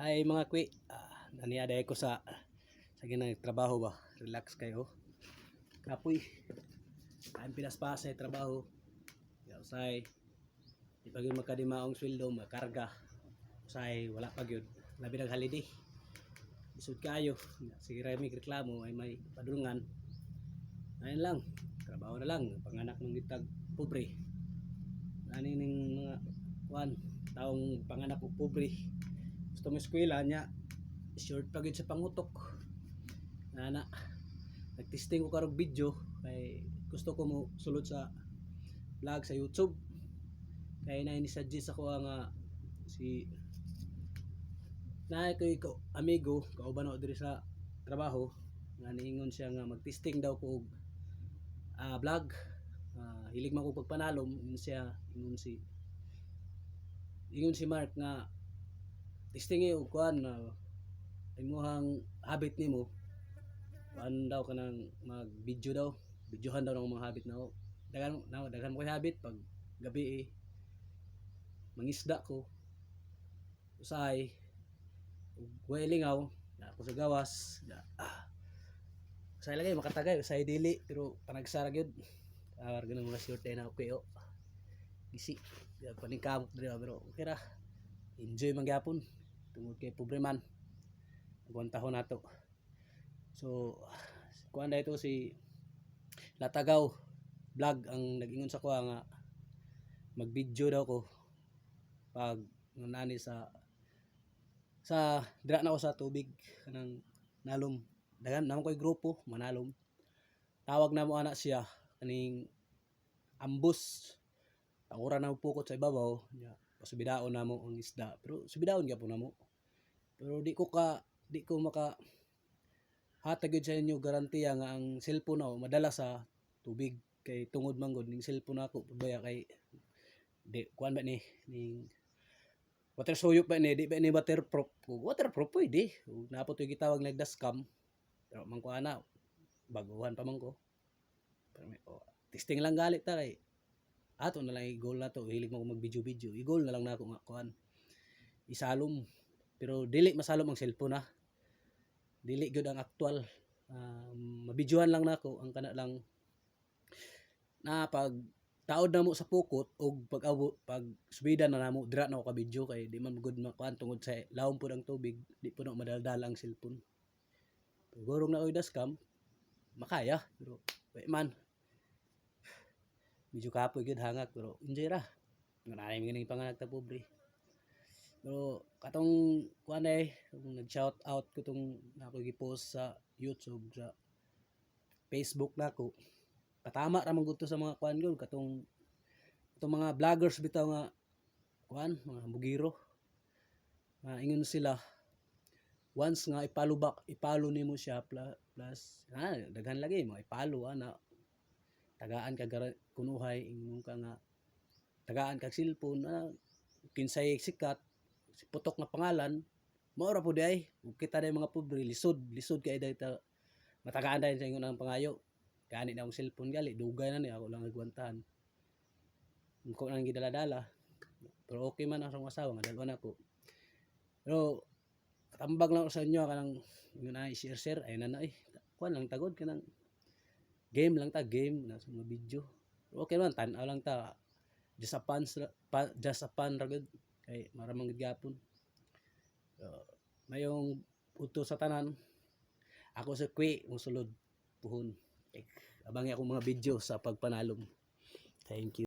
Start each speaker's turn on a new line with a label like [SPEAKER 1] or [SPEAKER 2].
[SPEAKER 1] Hi mga kwi. Ah, naniaday ko sa sa ginang trabaho ba. Relax kayo. Kapoy. Kain pinas pa sa trabaho. Usay. Di pa gyud makadimaong sweldo, makarga. Usay wala pa gyud. Labi nag holiday. Isud kayo. Sige ra may reklamo ay may padulungan. Ayun lang. Trabaho na lang. Panganak ng gitag pobre. Ani ning mga kuan taong panganak og pobre gusto mo eskwela niya short pa gyud sa pangutok. Nana nagtesting ko karong video kay gusto ko mo sulod sa vlog sa YouTube. Kay na ni suggest ako nga si na ko amigo kauban ako diri sa trabaho nga niingon siya nga magtesting daw ko og ah, vlog. Ah, hilig man ko pagpanalom ingon siya ingon si ingon si Mark nga testing og kuan na imuhang habit nimo. Kuan daw kanang mag video daw. Videohan daw ng mga habit na dagan na dagan mo kay habit pag gabi eh. Mangisda ko. Usay. Ug way lingaw. Na ako sa gawas. Na, ah, usay lagi makatagay. Usay dili pero panagsara gyud. Awar ganun mga short na ako kayo gisi. Paningkamot diri pero okay ra. Enjoy man gyapon tungod kay pobre man agwan tahon nato. So kuan na ito si Latagaw vlog ang nag-ingon sa kuha nga mag-video daw ko pag nani sa sa dira na ako sa tubig kanang nalom. Dagan namo koy grupo manalom. Tawag na mo anak siya kaning ambus. Taura na pukot sa ibabaw pasubidaon na mo ang isda. Pero subidaon gyapon na mo pero di ko ka di ko maka hatag sa inyo garantiya nga ang cellphone na madala sa tubig. Kay tungod man gud ning cellphone ako pabaya kay di kuan ba ni ning water suyop ba ni di ba ni waterproof waterproof pwede. Napot yung gitawag na dashcam pero man ko ana baguhan pa man ko. Pero may, oh, testing lang galit ta kay ato na lang i-goal na to. Hilig mo ko mag video video i-goal na lang na ako nga kuan isalom. Pero dili masalom ang cellphone na dili gyud ang aktual um, mabidyohan lang nako ang kana lang na pag taod na mo sa pukot og pag abo pag subida na namo dira na ako ka video. Kay di man good makuan tungod sa lawom pud ang tubig di po na madaldala ang cellphone. Gurong na oy dashcam makaya pero wait man medyo kapoy gyud hangak pero enjoy ra. Nganay mi ganing panganak ta pobre. Pero katong kuan eh kung nag-shout out ko tong nako gi-post sa YouTube sa Facebook nako patama ra man gud sa mga kuan gyud katong katong mga vloggers bitaw nga kuan mga bugiro. Nga ingon sila once nga ipalo back ipalo nimo siya plus, plus ah, daghan lagi mo ipalo ana tagaan ka kunuhay ingon ka nga tagaan kag cellphone na kinsay sikat si putok nga pangalan maura po di ay. Kita day mga pobre lisod lisod kay day ta matagaan day sa ingon ang pangayo. Gani na akong cellphone gali dugay na ni ako lang nagwantahan. Ko nang gidala-dala. Pero okay man ang asawa nga dalwa na ko pero tambag lang ako sa inyo kanang yun na i-share share ay na na eh kuan lang tagod kanang game lang ta game na sa mga video. Okay man tan lang ta. Just a fun pa, just a fun ra gud. Kay maramang gapon. So, mayong uto sa tanan. Ako sa kwi ang sulod puhon abangi ako mga video sa pagpanalom. Thank you